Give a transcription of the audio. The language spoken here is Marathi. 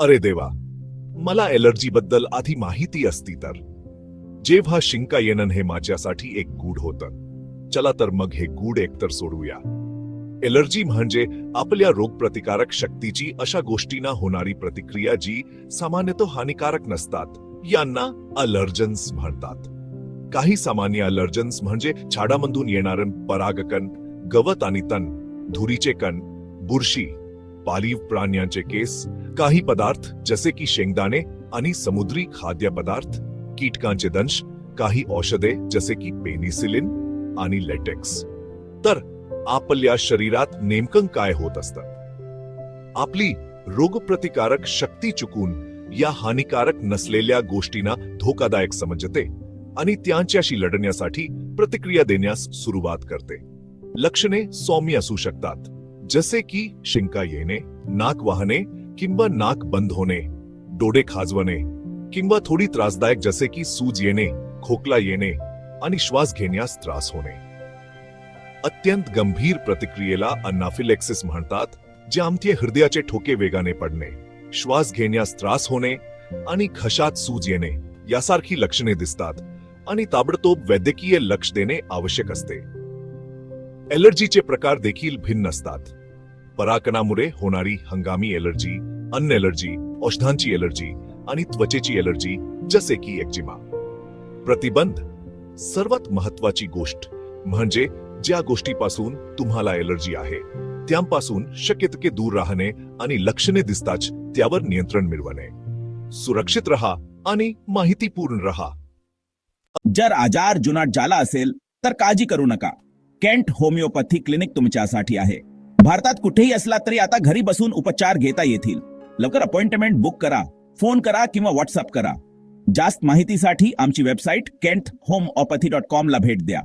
अरे देवा मला एलर्जी बद्दल आधी माहिती असती तर. जेव्हा शिंका येणं हे माझ्यासाठी एक गूढ होतं. चला तर मग हे गूढ एकतर सोडूया. एलर्जी म्हणजे आपल्या रोगप्रतिकारक शक्तीची अशा गोष्टींना होणारी प्रतिक्रिया जी सामान्यतः हानिकारक नसतात. यांना अलर्जन्स म्हणतात. काही सामान्य अलर्जन्स म्हणजे झाडामधून येणारं परागकण गवत आणि तण धुरीचे कण बुरशी पालीव प्राण्यांचे केस काही पदार्थ जसे की शेंगदाणे आणि समुद्री खाद्यपदार्थ कीटकांचे दंश काही औषधे जसे की पेनिसिलिन आणि लेटेक्स. तर आपल्या शरीरात नेमकं काय होत असतं? आपली रोगप्रतिकारक शक्ती चुकून या हानिकारक नसलेल्या गोष्टींना धोकादायक समजते आणि त्यांच्याशी लढण्यासाठी प्रतिक्रिया देण्यास सुरुवात करते. लक्षणे सौम्य असू शकतात जसे की शिंका येणे नाक वाहने किंवा नाक बंद होणे डोळे खाजवणे किंवा थोडी त्रासदायक जसे की सूज येणे खोकला येणे आणि श्वास घेण्यास त्रास होणे. अत्यंत गंभीर प्रतिक्रियेला अनाफिलेक्सिस म्हणतात ज्यामध्ये हृदयाचे ठोके वेगाने पडणे श्वास घेण्यास त्रास होणे आणि घशात सूज येणे यासारखी लक्षणे दिसतात आणि ताबडतोब वैद्यकीय लक्ष देणे आवश्यक असते. एलर्जीचे प्रकार देखील भिन्न असतात. पराकणामुळे होणारी हंगामी एलर्जी अन्न एलर्जी औषधांची एलर्जी आणि त्वचेची एलर्जी जसे की एक्जिमा प्रतिबंध. सर्वात महत्वाची गोष्ट म्हणजे ज्या गोष्टीपासून तुम्हाला एलर्जी आहे त्यांपासून शक्य तितके दूर राहणे आणि लक्षणे दिसताच त्यावर नियंत्रण मिळवणे. सुरक्षित रहा आणि माहितीपूर्ण रहा. जर आजार जुनाट झाला असेल तर काळजी करू नका. केंट होमिओपॅथी क्लिनिक तुमच्यासाठी आहे. भारतात कुठेही असला तरी आता घरी बसून उपचार घेता येतील. लवकर अपॉइंटमेंट बुक करा फोन करा किंवा व्हॉट्सअप करा. जास्त माहितीसाठी आमची website Kent homeopathy dot com ला भेट द्या.